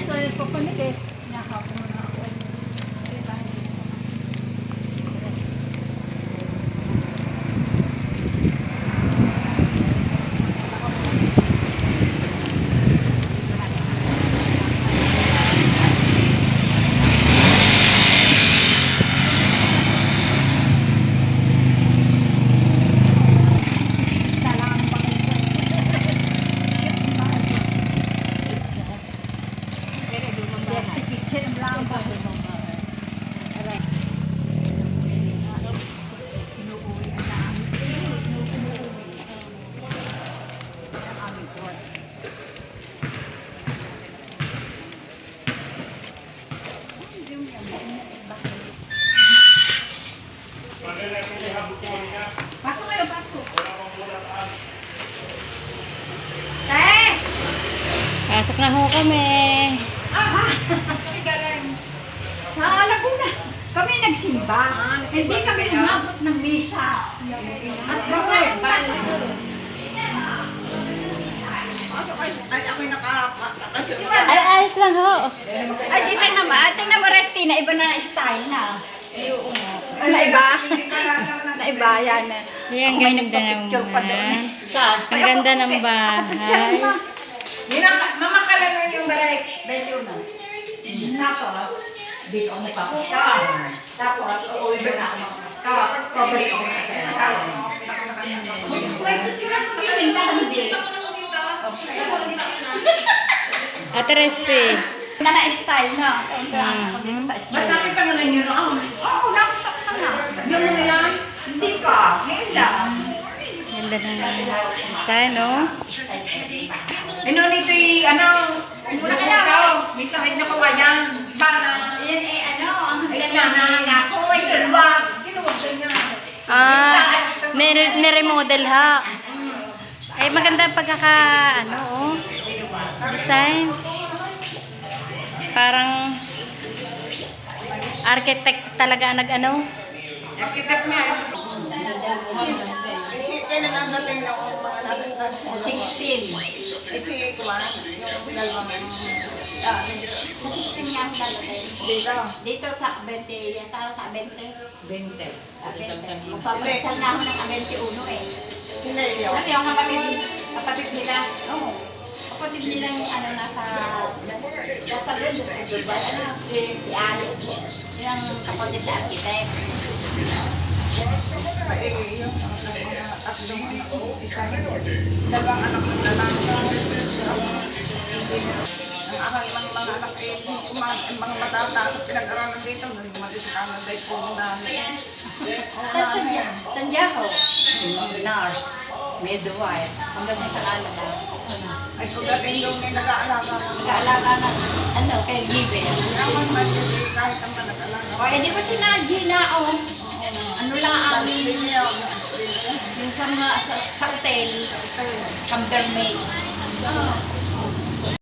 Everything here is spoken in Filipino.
Ito ay papanik eh. Pasok na ho kami. Ah. Sa Laguna. Kami nagsimba. Hindi kami umabot ng misa. At bakit? Ay, ako'y nakakasunod. Ay, ayos lang ho. Ay, di tingnan mo. Tingnan mo, Recti, na iba na style na. Na iba? Na iba, yan. Ay, ang May ganda naman. Ang ganda ng bahay. Mamakala na yung baray. Tapos, dito ako magpapunta. Tapos, uuwi ba na ako magpapunta. Pabalik ako na. Hindi. Ate Respe. Na na style na. Mas nakita mo na yun noon. Oo, nakita ko na. Yun na yan. Hindi pa. Ngayon lang. Ganda ng design, no? Ano nito'y, ano, Muna kaya ako. May sakit na kawayan. Bala. Yan eh, ano, ang hagdan na, na kahoy. Dalawa. Ginuwag niya. Ah, niremodel ha. Ay, maganda ang pagkaka, ano, oh. Design. Parang architect talaga ang nag-ano. Architect niya. Kailan ang dating na ako mga nasa 16. Kasi kuwan, yung dalawang ah, Sa 16 nga ang lalagay. dito. Dito sa 20, yan sa sa 20. 20. Sa 20. Magpapalitan na ako ng 21 eh. Sila yung Ano yung kapatid, kapatid nila? Oo. Kapatid nilang ano nasa nasa sa Dubai, ano, si, Ali. Yung kapatid na architect. Ko, dalawang anak ng lalaki. Ang aking mga mga anak ay mga, mga matataas at pinag-aralan dito, naging matitikanan dahil po na Tapos sa Sandiago, nurse, midwife, hanggang sa Canada. ay pagdating yung may nag-aalaga. Nag-aalaga ng, ano, yun, eh, kahit ang mga nag-aalaga. O, edi ba sina Gina, oh, ano lang ang Hindi niya, yung sa sa, sa hotel, chambermaid.